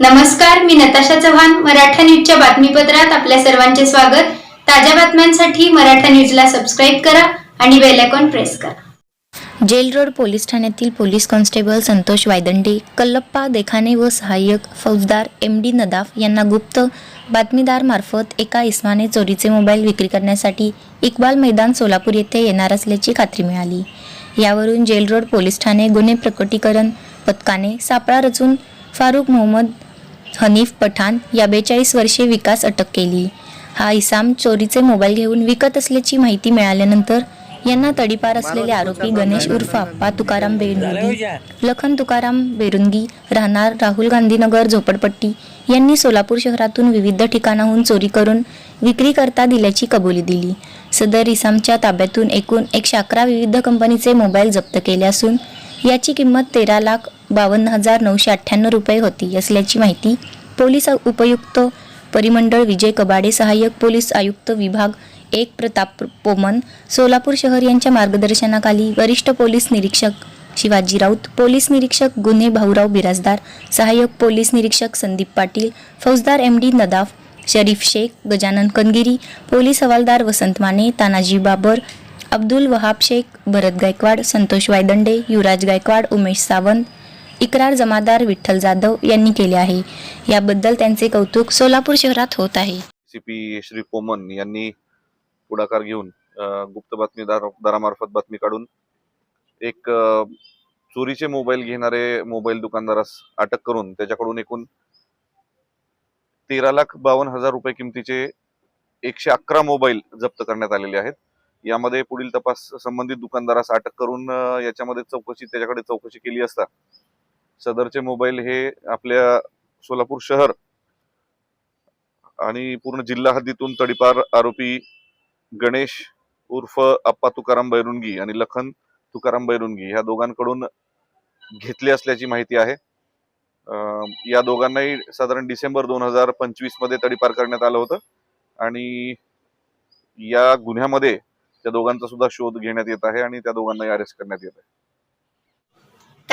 नमस्कार मी नताशा चव्हाण मराठा न्यूजच्या बातमीपत्रात आपल्या सर्वांचे स्वागत. ताज्या बातम्यांसाठी मराठा न्यूजला सबस्क्राईब करा आणि बेल आयकॉन प्रेस करा. जेल रोड पोलीस ठाण्यातील पोलीस कॉन्स्टेबल संतोष वायदंडे कल्लप्पा देखाने व सहाय्यक फौजदार एम डी नदाफ यांना गुप्त बातमीदारमार्फत एका इस्माने चोरीचे मोबाईल विक्री करण्यासाठी इक्बाल मैदान सोलापूर येथे येणार असल्याची खात्री मिळाली. यावरून जेल रोड पोलीस ठाणे गुन्हे प्रकटीकरण पथकाने सापळा रचून फारुख मोहम्मद हनीफ पठाण या बेचाळीस वर्षे विकास अटक केली. हा इसाम चोरीचे मोबाईल घेऊन विकत असल्याची माहिती मिळाल्यानंतर यांना तडीपार असलेले आरोपी गणेश उर्फ आप्पा तुकाराम बेरुंगी लखन तुकाराम बेरुंगी राहणार राहुल गांधीनगर झोपडपट्टी यांनी सोलापूर शहरातून विविध ठिकाणाहून चोरी करून विक्री करता दिल्याची कबुली दिली. सदर इसामच्या ताब्यातून एकूण एकशे अकरा विविध कंपनीचे मोबाईल जप्त केले असून याची किंमत तेरा लाख बावन्न हजार नऊशे अठ्ठ्याण्णव रुपये होती असल्याची माहिती पोलीस उपयुक्त परिमंडळ विजय कबाडे सहाय्यक पोलीस आयुक्त विभाग एक प्रताप पोमन सोलापूर शहर यांच्या मार्गदर्शनाखाली वरिष्ठ पोलीस निरीक्षक शिवाजी राऊत पोलीस निरीक्षक गुन्हे भाऊराव बिराजदार सहाय्यक पोलीस निरीक्षक संदीप पाटील फौजदार M D Nadaf Sharif Shaikh Gajanan Kangiri police हवालदार वसंत माने तानाजी बाबर अब्दुल वहाब शेख भरत गायकवाड संतोष वायदंडे युवराज गायकवाड उमेश सावंत इक्रार जमादार विठ्ठल जाधव यांनी केले आहे. याबद्दल त्यांचे कौतुक सोलापूर शहरात होत आहे. सीपी श्री पोमन यांनी पुढाकार घेऊन गुप्त बातमी दारामार्फत बातमी काढून एक चोरीचे मोबाईल घेणारे मोबाईल दुकानदारास अटक करून त्याच्याकडून एकूण तेरा लाख बावन्न हजार रुपये किमतीचे एकशे अकरा मोबाईल जप्त करण्यात आलेले आहेत. यामध्ये पुढील तपास संबंधित दुकानदारास अटक करून याच्यामध्ये चौकशी त्याच्याकडे चौकशी केली असता सदरचे मोबाईल हे आपल्या सोलापूर शहर आणि पूर्ण जिल्हा हद्दीतून तडीपार आरोपी गणेश उर्फ अप्पा तुकाराम बैरुंगी आणि लखन तुकाराम बैरुंगी ह्या दोघांकडून घेतले असल्याची माहिती आहे. या दोघांनाही साधारण डिसेंबर दोन हजार पंचवीसमध्ये तडीपार करण्यात आलं होतं. आणि या गुन्ह्यामध्ये त्या दोघांचा सुद्धा शोध घेण्यात येत आहे आणि त्या दोघांनाही अरेस्ट करण्यात येत आहे.